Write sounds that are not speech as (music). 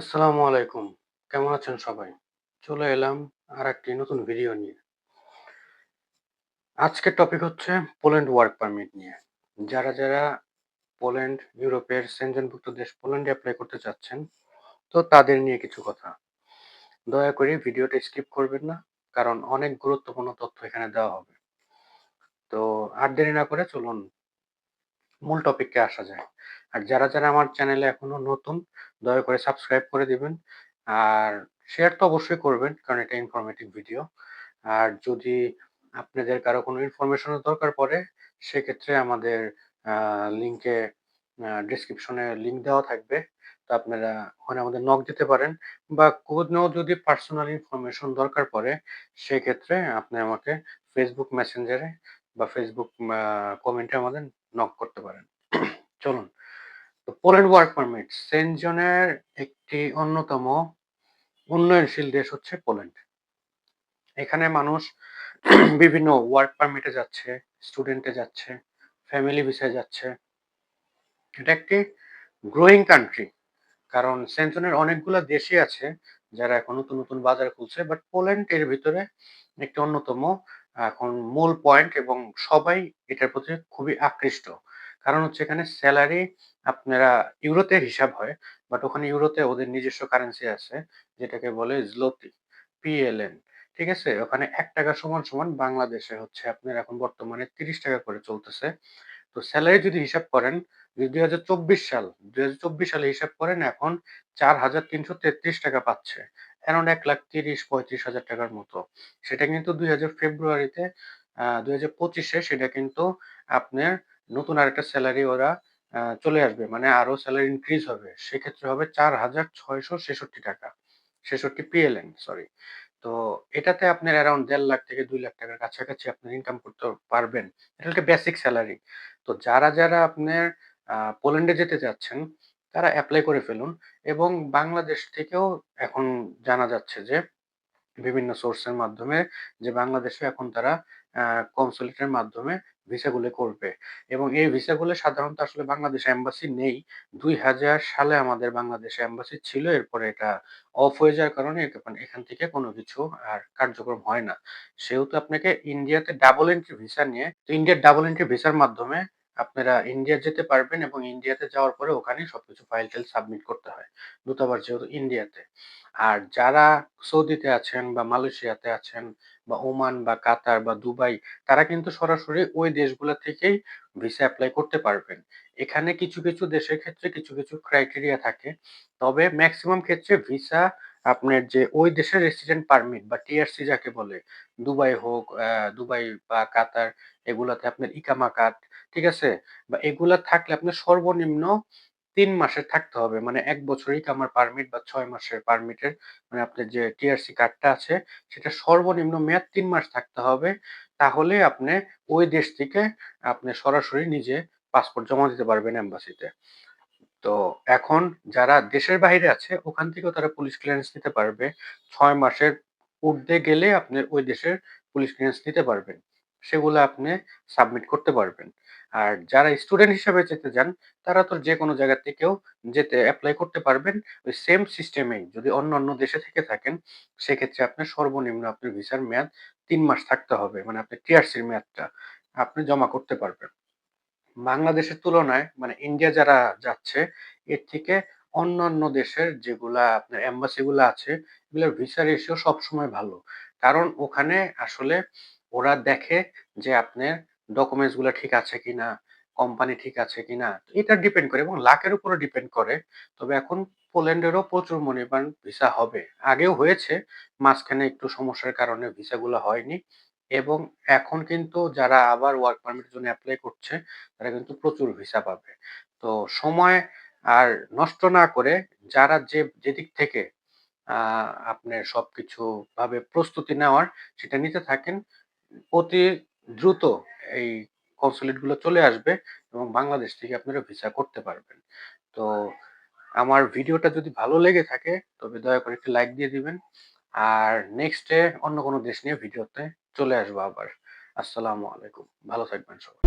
আসসালামু আলাইকুম। কেমন আছেন সবাই? চলে এলাম আর একটি নতুন ভিডিও নিয়ে। আজকের টপিক হচ্ছে পোল্যান্ড ওয়ার্ক পারমিট নিয়ে। যারা যারা পোল্যান্ড ইউরোপের সেনজনভুক্ত দেশ পোল্যান্ডে অ্যাপ্লাই করতে চাচ্ছেন, তো তাদের নিয়ে কিছু কথা। দয়া করে ভিডিওটা স্কিপ করবেন না, কারণ অনেক গুরুত্বপূর্ণ তথ্য এখানে দেওয়া হবে। তো আর দেরি না করে চলুন মূল টপিককে আসা যায়। আর যারা যারা আমার চ্যানেলে এখনও নতুন, দয়া করে সাবস্ক্রাইব করে দিবেন। আর শেয়ার তো অবশ্যই করবেন, কারণ এটা ইনফরমেটিভ ভিডিও আর যদি আপনাদের কারও কোনো ইনফরমেশনের দরকার পড়ে, সেক্ষেত্রে আমাদের লিঙ্কে ডিসক্রিপশনে লিঙ্ক দেওয়া থাকবে। তো আপনারা ওখানে আমাদের নক দিতে পারেন। বা কোনো যদি পার্সোনাল ইনফরমেশন দরকার পড়ে, সেক্ষেত্রে আপনি আমাকে ফেসবুক মেসেঞ্জারে বা ফেসবুক কমেন্টে আমাদের নক করতে পারেন। (clears throat) চলুন। তো পোল্যান্ড ওয়ার্ক পারমিট, সেনজনের একটি অন্যতম উন্নয়নশীল দেশ হচ্ছে পোল্যান্ড। এখানে মানুষ (clears throat) বিভিন্ন ওয়ার্ক পারমিটে যাচ্ছে, স্টুডেন্টে যাচ্ছে, ফ্যামিলি ভিসায় যাচ্ছে। এটা একটি গ্রোয়িং কান্ট্রি, কারণ সেন্টনের অনেকগুলো দেশই আছে যারা এখন নতুন নতুন বাজার খুলছে, বাট পোল্যান্ড এর ভিতরে একটি অন্যতম, এখন মূল পয়েন্ট এবং সবাই এটার প্রতি খুবই আকৃষ্ট। কারণ হচ্ছে এখানে স্যালারি আপনারা ইউরোতে হিসাব হয় বাট ওখানে ইউরোতে ওদের নিজস্ব কারেন্সি আছে, যেটাকে বলে জলোতি পিএলএন ঠিক আছে? ওখানে এক টাকা সমান সমান বাংলাদেশে হচ্ছে আপনার এখন বর্তমানে তিরিশ টাকা করে চলতেছে। তো স্যালারি যদি হিসাব করেন দুই হাজার চব্বিশ সাল, দুই হাজার চব্বিশ সালে হিসাব করেন, এখন চার হাজার তিনশো তেত্রিশ টাকা পাচ্ছে। অ্যারাউন্ড এক লাখ তিরিশ, পঁয়ত্রিশ হাজার টাকার মতো। সেটা কিন্তু দুই হাজার ফেব্রুয়ারিতে দুই হাজার পঁচিশে সেটা কিন্তু আপনার নতুন আরেকটা স্যালারি ওরা চলে আসবে। মানে আরও স্যালারি ইনক্রিজ হবে। সেক্ষেত্রে হবে চার হাজার ছয়শো ছেষট্টি টাকা। ছেষট্টি পিএলএন সরি তো এটাতে আপনার অ্যারাউন্ড দেড় লাখ থেকে দুই লাখ টাকার কাছাকাছি আপনার ইনকাম করতে পারবেন। এটা একটা বেসিক স্যালারি তো যারা যারা আপনার পোল্যান্ডে যেতে চাচ্ছেন, তারা অ্যাপ্লাই করে ফেলুন এবং বাংলাদেশ থেকেও এখন জানা যাচ্ছে যে, বিভিন্ন সোর্সের মাধ্যমে যে বাংলাদেশে এখন তারা কনসুলেটের মাধ্যমে ভিসাগুলো করবে। এবং এই ভিসাগুলো সাধারণত আসলে বাংলাদেশ এম্বাসি নেই। দুই হাজার সালে আমাদের বাংলাদেশে এম্বাসি ছিল, এরপরে এটা অফ হয়ে যাওয়ার কারণে এখান থেকে কোনো কিছু আর কার্যক্রম হয় না। সেহেতু আপনাকে ইন্ডিয়াতে ডাবল এন্ট্রি ভিসা নিয়ে, তো ইন্ডিয়ার ডাবল এন্ট্রি ভিসার মাধ্যমে আপনারা ইন্ডিয়া যেতে পারবেন এবং ইন্ডিয়াতে যাওয়ার পরে ওখানে সবকিছু ফাইল টাইল সাবমিট করতে হয়। দূতাবাস যেহেতু ইন্ডিয়াতে আর যারা সৌদিতে আছেন বা মালয়েশিয়াতে আছেন বা ওমান বা কাতার বা দুবাই, তারা কিন্তু সরাসরি ওই দেশগুলো থেকেই ভিসা অ্যাপ্লাই করতে পারবেন। এখানে কিছু কিছু দেশের ক্ষেত্রে কিছু কিছু ক্রাইটেরিয়া থাকে। তবে ম্যাক্সিমাম ক্ষেত্রে ভিসা আপনার যে ওই দেশের রেসিডেন্ট পারমিট বা টিআরসি যাকে বলে, দুবাই হোক দুবাই বা কাতার, এগুলাতে আপনার ইকামা কার্ড ঠিক আছে? বা এগুলা থাকলে আপনার সর্বনিম্ন তিন মাসের থাকতে হবে। মানে এক বছরই কামার পারমিট বা ছয় মাসের পারমিটের মানে আপনার যে টিআরসি কার্ডটা আছে, সেটা সর্বনিম্ন মেয়াদ তিন মাস থাকতে হবে। তাহলে আপনি ওই দেশ থেকে আপনি সরাসরি নিজে পাসপোর্ট জমা দিতে পারবেন এম্বাসিতে তো এখন যারা দেশের বাইরে আছে, ওখান থেকেও তারা পুলিশ ক্লিয়ারেন্স নিতে পারবে। ছয় মাসের ঊর্ধ্বে গেলে আপনি ওই দেশের পুলিশ ক্লিয়ারেন্স নিতে পারবেন। সেগুলো আপনি সাবমিট করতে পারবেন। আর যারা স্টুডেন্ট হিসাবে যেতে যান তারা তো যে কোনো জায়গা থেকেও যেতে অ্যাপ্লাই করতে পারবেন। ওই সেম সিস্টেমেই যদি অন্য অন্য দেশে থেকে থাকেন, সেক্ষেত্রে আপনার সর্বনিম্ন আপনার ভিসার মেয়াদ তিন মাস থাকতে হবে। মানে আপনার টিআরসির মেয়াদটা আপনি জমা করতে পারবেন। বাংলাদেশের তুলনায় মানে ইন্ডিয়া যারা যাচ্ছে, এর থেকে অন্যান্য দেশের যেগুলা আপনার এম্বাসি গুলো আছে, এগুলোর ভিসা রেশিও সবসময় ভালো। কারণ ওখানে আসলে ওরা দেখে যে আপনার ডকুমেন্টসগুলো ঠিক আছে কিনা কোম্পানি ঠিক আছে কিনা এটা ডিপেন্ড করে এবং লাখের উপরে ডিপেন্ড করে। তবে এখন পোল্যান্ডেরও প্রচুর মনিবান ভিসা হবে। আগেও হয়েছে, মাঝখানে একটু সমস্যার কারণে ভিসাগুলো হয়নি। এবং এখন কিন্তু যারা আবার ওয়ার্ক পারমিটের জন্য অ্যাপ্লাই করছে, তারা কিন্তু প্রচুর ভিসা পাবে। তো সময় আর নষ্ট না করে যারা যে, যেদিক থেকে আপনার সবকিছু ভাবে প্রস্তুতি নেওয়ার, সেটা নিতে থাকেন, অতি দ্রুত এই কনসুলেটগুলো চলে আসবে এবং বাংলাদেশ থেকে আপনারা ভিসা করতে পারবেন। তো আমার ভিডিওটা যদি ভালো লেগে থাকে, তবে দয়া করে একটি লাইক দিয়ে দিবেন। আর নেক্সটে অন্য কোনো দেশ নিয়ে ভিডিওতে চলে আসব আবার। আসসালামু আলাইকুম। ভালো থাকবেন সবাই।